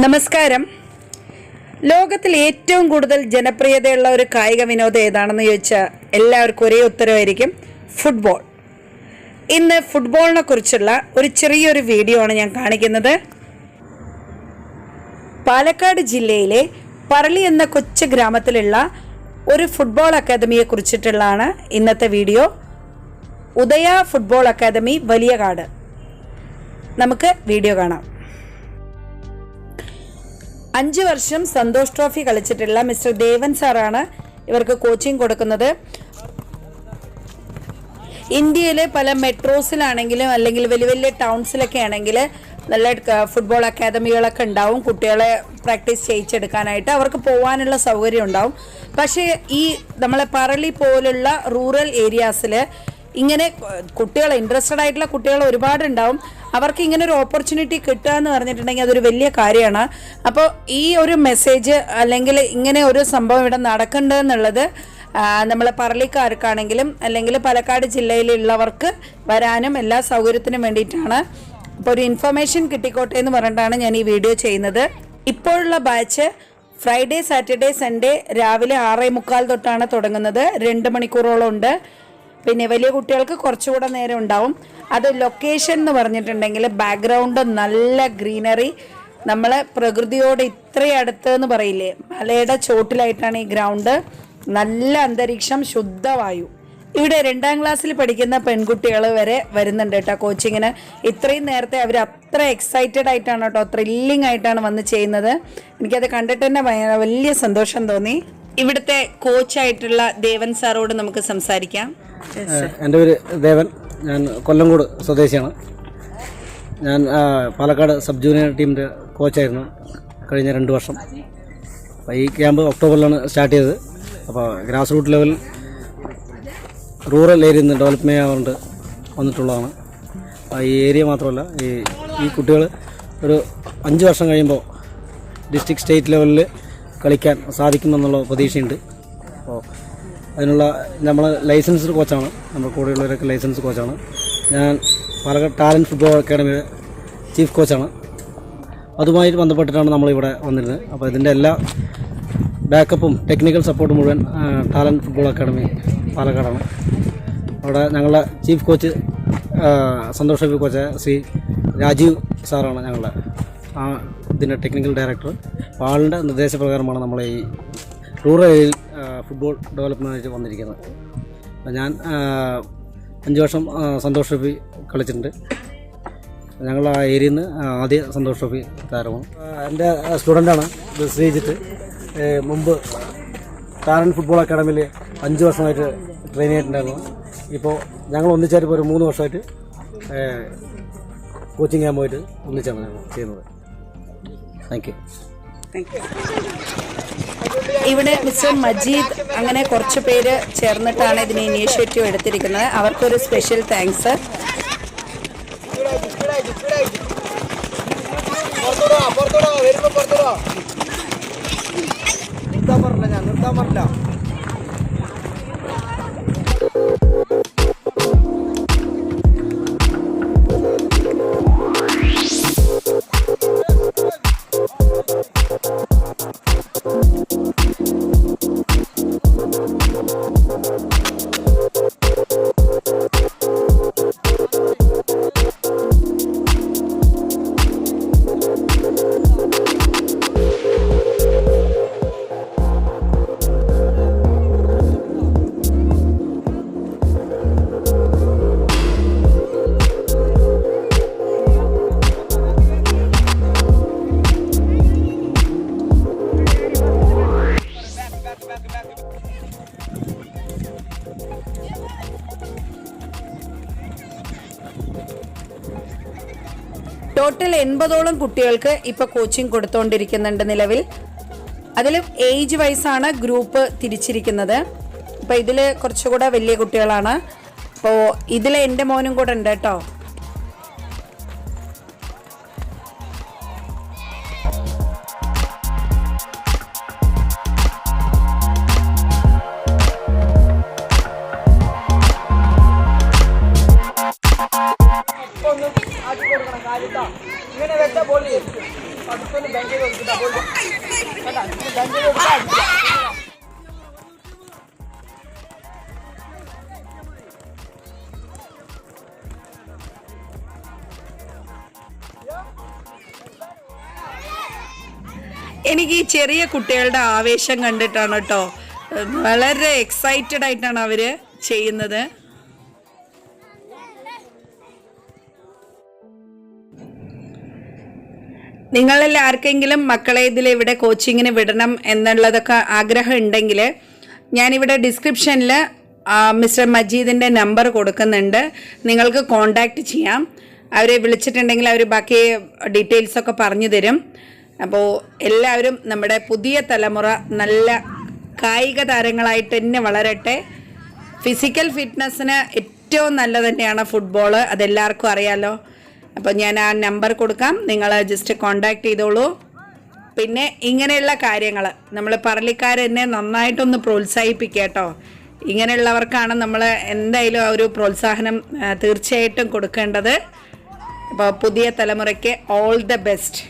നമസ്കാരം. ലോകത്തിൽ ഏറ്റവും കൂടുതൽ ജനപ്രിയതയുള്ള ഒരു കായിക വിനോദം ഏതാണെന്ന് ചോദിച്ചാൽ എല്ലാവർക്കും ഒരേ ഉത്തരവായിരിക്കും ഫുട്ബോൾ. ഇന്ന് ഫുട്ബോളിനെ കുറിച്ചുള്ള ഒരു ചെറിയൊരു വീഡിയോ ആണ് ഞാൻ കാണിക്കുന്നത്. പാലക്കാട് ജില്ലയിലെ പറളി എന്ന കൊച്ചു ഗ്രാമത്തിലുള്ള ഒരു ഫുട്ബോൾ അക്കാദമിയെ കുറിച്ചിട്ടുള്ളതാണ് ഇന്നത്തെ video. Udaya football academy Valiyakad. നമുക്ക് വീഡിയോ കാണാം. അഞ്ച് വർഷം സന്തോഷ് ട്രോഫി കളിച്ചിട്ടുള്ള മിസ്റ്റർ ദേവൻ സാറാണ് ഇവർക്ക് കോച്ചിങ് കൊടുക്കുന്നത്. ഇന്ത്യയിലെ പല മെട്രോസിലാണെങ്കിലും അല്ലെങ്കിൽ വലിയ വലിയ ടൗൺസിലൊക്കെ ആണെങ്കിൽ നല്ല ഫുട്ബോൾ അക്കാദമികളൊക്കെ ഉണ്ടാവും. കുട്ടികളെ പ്രാക്ടീസ് ചെയ്യിച്ചെടുക്കാനായിട്ട് അവർക്ക് പോകാനുള്ള സൗകര്യം ഉണ്ടാവും. പക്ഷേ ഈ നമ്മളെ പറളി പോലുള്ള റൂറൽ ഏരിയാസിൽ ഇങ്ങനെ കുട്ടികൾ ഇൻട്രസ്റ്റഡ് ആയിട്ടുള്ള കുട്ടികൾ ഒരുപാട് ഉണ്ടാവും അവർക്ക് ഇങ്ങനെ ഒരു ഓപ്പർച്യൂണിറ്റി കിട്ടുക എന്ന് പറഞ്ഞിട്ടുണ്ടെങ്കിൽ അതൊരു വലിയ കാര്യമാണ്. അപ്പോൾ ഈ ഒരു മെസ്സേജ് അല്ലെങ്കിൽ ഇങ്ങനെ ഒരു സംഭവം ഇവിടെ നടക്കുന്നുണ്ടെന്നുള്ളത് നമ്മൾ പറളിക്കാർക്കാണെങ്കിലും അല്ലെങ്കിൽ പാലക്കാട് ജില്ലയിലുള്ളവർക്ക് വരാനും എല്ലാ സൗകര്യത്തിനും വേണ്ടിയിട്ടാണ്. അപ്പോൾ ഒരു ഇൻഫർമേഷൻ കിട്ടിക്കോട്ടെ എന്ന് പറഞ്ഞിട്ടാണ് ഞാൻ ഈ വീഡിയോ ചെയ്യുന്നത്. ഇപ്പോഴുള്ള ബാച്ച് ഫ്രൈഡേ സാറ്റർഡേ സൺഡേ രാവിലെ ആറേ മുക്കാൽ തൊട്ടാണ് തുടങ്ങുന്നത്. രണ്ട് മണിക്കൂറോളം ഉണ്ട്. പിന്നെ വലിയ കുട്ടികൾക്ക് കുറച്ചുകൂടെ നേരം ഉണ്ടാവും. അത് ലൊക്കേഷൻ എന്ന് പറഞ്ഞിട്ടുണ്ടെങ്കിൽ ബാക്ക്ഗ്രൗണ്ട് നല്ല ഗ്രീനറി നമ്മളെ പ്രകൃതിയോട് ഇത്രയും അടുത്ത് എന്ന് പറയില്ലേ? മലയുടെ ചോട്ടിലായിട്ടാണ് ഈ ഗ്രൗണ്ട് നല്ല അന്തരീക്ഷം ശുദ്ധവായു ഇവിടെ രണ്ടാം ക്ലാസ്സിൽ പഠിക്കുന്ന പെൺകുട്ടികൾ വരെ വരുന്നുണ്ട് കേട്ടോ കോച്ചിങ്ങിന് ഇത്രയും നേരത്തെ അവർ അത്ര എക്സൈറ്റഡ് ആയിട്ടാണ് കേട്ടോ ത്രില്ലിംഗ് ആയിട്ടാണ് വന്ന് ചെയ്യുന്നത്. എനിക്കത് കണ്ടിട്ട് തന്നെ വലിയ സന്തോഷം തോന്നി. ഇവിടുത്തെ കോച്ചായിട്ടുള്ള ദേവൻ സാറോട് നമുക്ക് സംസാരിക്കാം. എന്റെ പേര് ദേവൻ. ഞാൻ കൊല്ലംകോട് സ്വദേശിയാണ്. ഞാൻ പാലക്കാട് സബ് ജൂനിയർ ടീമിന്റെ കോച്ചായിരുന്നു കഴിഞ്ഞ രണ്ട് വർഷം. അപ്പോൾ ഈ ക്യാമ്പ് ഒക്ടോബറിലാണ് സ്റ്റാർട്ട് ചെയ്തത്. അപ്പോൾ ഗ്രാസ് റൂട്ട് ലെവൽ റൂറൽ ഏരിയയിൽ നിന്ന് ഡെവലപ്പ് ചെയ്യാറുണ്ട് വന്നിട്ടുള്ളതാണ്. ഈ ഏരിയ മാത്രമല്ല ഈ ഈ കുട്ടികൾ ഒരു അഞ്ച് വർഷം കഴിയുമ്പോൾ ഡിസ്ട്രിക്ട് സ്റ്റേറ്റ് ലെവലിൽ കളിക്കാൻ സാധിക്കുമെന്നുള്ള പ്രതീക്ഷയുണ്ട്. അപ്പോൾ അതിനുള്ള നമ്മൾ ലൈസൻസ്ഡ് കോച്ചാണ്. നമ്മുടെ കൂടെയുള്ളവരൊക്കെ ലൈസൻസ് കോച്ചാണ്. ഞാൻ പാലക്കാട് ടാലന്റ് ഫുട്ബോൾ അക്കാഡമിയുടെ ചീഫ് കോച്ചാണ്. അതുമായി ബന്ധപ്പെട്ടിട്ടാണ് നമ്മളിവിടെ വന്നിരുന്നത്. അപ്പോൾ ഇതിന്റെ എല്ലാ ബാക്കപ്പും ടെക്നിക്കൽ സപ്പോർട്ടും മുഴുവൻ ടാലന്റ് ഫുട്ബോൾ അക്കാഡമി പാലക്കാടാണ്. അവിടെ ഞങ്ങളുടെ chief coach Santosh coach Shri Rajeev സാറാണ് ഞങ്ങളുടെ. ഇതിന്റെ ടെക്നിക്കൽ ഡയറക്ടർ അപ്പോൾ ആളുടെ നിർദ്ദേശപ്രകാരമാണ് നമ്മൾ ഈ റൂറൽ ഏരിയയിൽ ഫുട്ബോൾ ഡെവലപ്മെന്റ് വന്നിരിക്കുന്നത്. അപ്പോൾ ഞാൻ അഞ്ച് വർഷം സന്തോഷ് ട്രോഫി കളിച്ചിട്ടുണ്ട്. ഞങ്ങൾ ആ ഏരിയയിൽ നിന്ന് ആദ്യ സന്തോഷ് ട്രോഫി താരമാണ്. എന്റെ സ്റ്റുഡന്റാണ് ഇത് ശ്രീജിത്ത്. മുമ്പ് ടാലന്റ് ഫുട്ബോൾ അക്കാഡമിയിൽ അഞ്ച് വർഷമായിട്ട് ട്രെയിൻ ചെയ്തിട്ടുണ്ടായിരുന്നു. ഇപ്പോൾ ഞങ്ങൾ ഒന്നിച്ചായിട്ട് ഒരു മൂന്ന് വർഷമായിട്ട് കോച്ചിങ് ക്യാമ്പ് ഒന്നിച്ചാണ് ഞങ്ങൾ ചെയ്യുന്നത്. താങ്ക് യു ഇവിടെ മിസ്റ്റർ മജീദ് അങ്ങനെ കുറച്ച് പേര് ചേർന്നിട്ടാണ് ഇതിന് ഇനീഷ്യേറ്റീവ് എടുത്തിരിക്കുന്നത്. അവർക്കൊരു സ്പെഷ്യൽ താങ്ക്സ് നിർത്താൻ പറഞ്ഞില്ല ഞാൻ നിർത്താൻ പറഞ്ഞില്ല ടോട്ടൽ എൺപതോളം കുട്ടികൾക്ക് ഇപ്പൊ കോച്ചിങ് കൊടുത്തുകൊണ്ടിരിക്കുന്നുണ്ട് നിലവിൽ. അതിൽ ഏജ് വൈസാണ് ഗ്രൂപ്പ് തിരിച്ചിരിക്കുന്നത്. അപ്പോൾ ഇതിൽ കുറച്ചുകൂടെ വലിയ കുട്ടികളാണ്. അപ്പോൾ ഇതിൽ എന്റെ മോനും കൂടെ ഉണ്ട് കേട്ടോ. കാട്ടി കൊടുക്കണം കാലിട്ടാ ഇങ്ങനെ വെച്ച ബോൾ പതുക്കൊന്ന് ബെഞ്ചിൽ കൊടുക്കുക ബോൾ കേട്ടാ ബെഞ്ചിൽ കൊടുക്കുക എനിക്ക് ഈ ചെറിയ കുട്ടികളുടെ ആവേശം കണ്ടിട്ടാണ് കേട്ടോ. വളരെ എക്സൈറ്റഡ് ആയിട്ടാണ് അവർ ചെയ്യുന്നത്. നിങ്ങളിൽ ആർക്കെങ്കിലും മക്കളെ ഇതിൽ ഇവിടെ കോച്ചിങ്ങിന് വിടണം എന്നുള്ളതൊക്കെ ആഗ്രഹം ഉണ്ടെങ്കിൽ ഞാനിവിടെ ഡിസ്ക്രിപ്ഷനിൽ മിസ്റ്റർ മജീദിന്റെ നമ്പർ കൊടുക്കുന്നുണ്ട്. നിങ്ങൾക്ക് കോണ്ടാക്റ്റ് ചെയ്യാം. അവരെ വിളിച്ചിട്ടുണ്ടെങ്കിൽ അവർ ബാക്കി ഡീറ്റെയിൽസൊക്കെ പറഞ്ഞു തരും. അപ്പോൾ എല്ലാവരും നമ്മുടെ പുതിയ തലമുറ നല്ല കായിക താരങ്ങളായിട്ട് തന്നെ വളരട്ടെ. ഫിസിക്കൽ ഫിറ്റ്നസ്സിന് ഏറ്റവും നല്ലത് തന്നെയാണ് ഫുട്ബോൾ അതെല്ലാവർക്കും അറിയാലോ. അപ്പോൾ ഞാൻ ആ നമ്പർ കൊടുക്കാം. നിങ്ങൾ ജസ്റ്റ് കോണ്ടാക്ട് ചെയ്തോളൂ. പിന്നെ ഇങ്ങനെയുള്ള കാര്യങ്ങൾ നമ്മൾ പറളിക്കാരെന്നെ നന്നായിട്ടൊന്ന് പ്രോത്സാഹിപ്പിക്കുക കേട്ടോ. ഇങ്ങനെയുള്ളവർക്കാണ് നമ്മൾ എന്തായാലും ഒരു പ്രോത്സാഹനം തീർച്ചയായിട്ടും കൊടുക്കേണ്ടത്. അപ്പോൾ പുതിയ തലമുറയ്ക്ക് ഓൾ ദ ബെസ്റ്റ്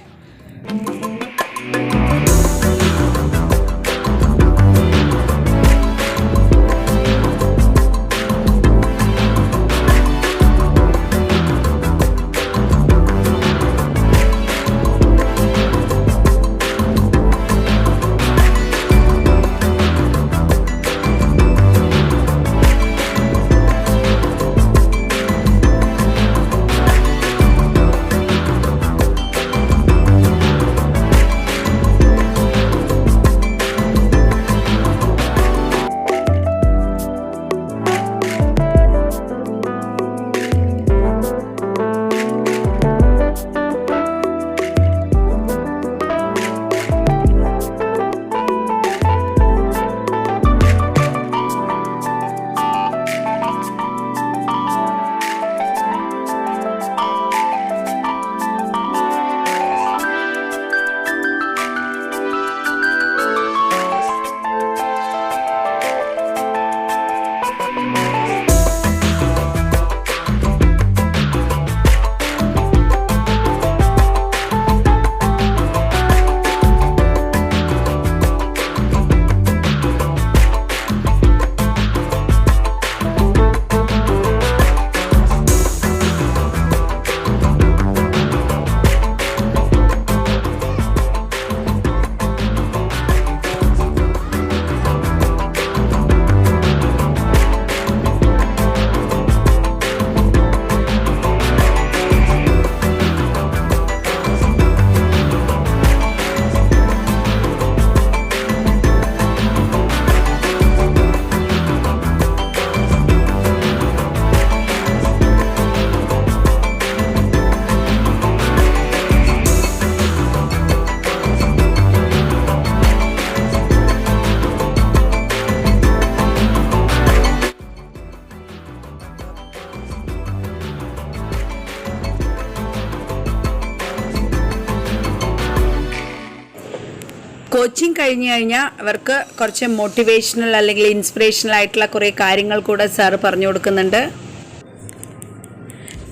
കോച്ചിങ് കഴിഞ്ഞു കഴിഞ്ഞാൽ അവർക്ക് കുറച്ച് മോട്ടിവേഷണൽ അല്ലെങ്കിൽ ഇൻസ്പിറേഷണൽ ആയിട്ടുള്ള കുറേ കാര്യങ്ങൾ കൂടെ സാറ് പറഞ്ഞു കൊടുക്കുന്നുണ്ട്.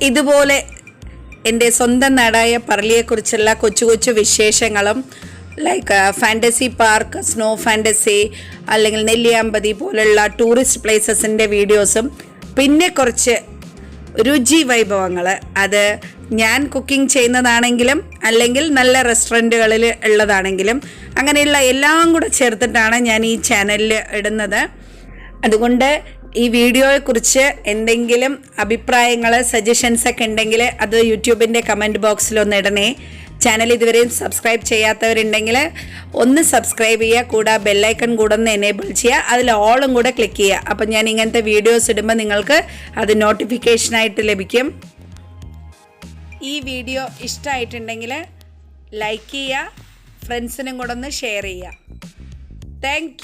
ഇതുപോലെ എന്റെ സ്വന്തം നാടായ പറളിയെക്കുറിച്ചുള്ള കൊച്ചു കൊച്ചു വിശേഷങ്ങളും like fantasy park snow fantasy അല്ലെങ്കിൽ നെല്ലിയാമ്പതി പോലുള്ള ടൂറിസ്റ്റ് പ്ലേസസിന്റെ വീഡിയോസും പിന്നെ കുറച്ച് രുചി വൈഭവങ്ങൾ. അത് ഞാൻ കുക്കിംഗ് ചെയ്യുന്നതാണെങ്കിലും അല്ലെങ്കിൽ നല്ല റെസ്റ്റോറന്റുകളിൽ ഉള്ളതാണെങ്കിലും അങ്ങനെയുള്ള എല്ലാം കൂടെ ചേർത്തിട്ടാണ് ഞാൻ ഈ ചാനലിൽ ഇടുന്നത്. അതുകൊണ്ട് ഈ വീഡിയോയെക്കുറിച്ച് എന്തെങ്കിലും അഭിപ്രായങ്ങൾ സജഷൻസ് ഒക്കെ ഉണ്ടെങ്കിൽ അത് യൂട്യൂബിന്റെ കമന്റ് ബോക്സിലൊന്ന് ഇടണേ. ചാനൽ ഇതുവരെയും സബ്സ്ക്രൈബ് ചെയ്യാത്തവരുണ്ടെങ്കിൽ ഒന്ന് സബ്സ്ക്രൈബ് ചെയ്യുക കൂടെ ബെല്ലൈക്കൺ കൂടെ ഒന്ന് എനേബിൾ ചെയ്യുക അതിൽ ഓളും കൂടെ ക്ലിക്ക് ചെയ്യുക. അപ്പം ഞാൻ ഇങ്ങനത്തെ വീഡിയോസ് ഇടുമ്പോൾ നിങ്ങൾക്ക് അത് നോട്ടിഫിക്കേഷനായിട്ട് ലഭിക്കും. ഈ വീഡിയോ ഇഷ്ടമായിട്ടുണ്ടെങ്കിൽ ലൈക്ക് ചെയ്യുക ഫ്രണ്ട്സിനും കൂടെ ഒന്ന് ഷെയർ ചെയ്യുക. താങ്ക്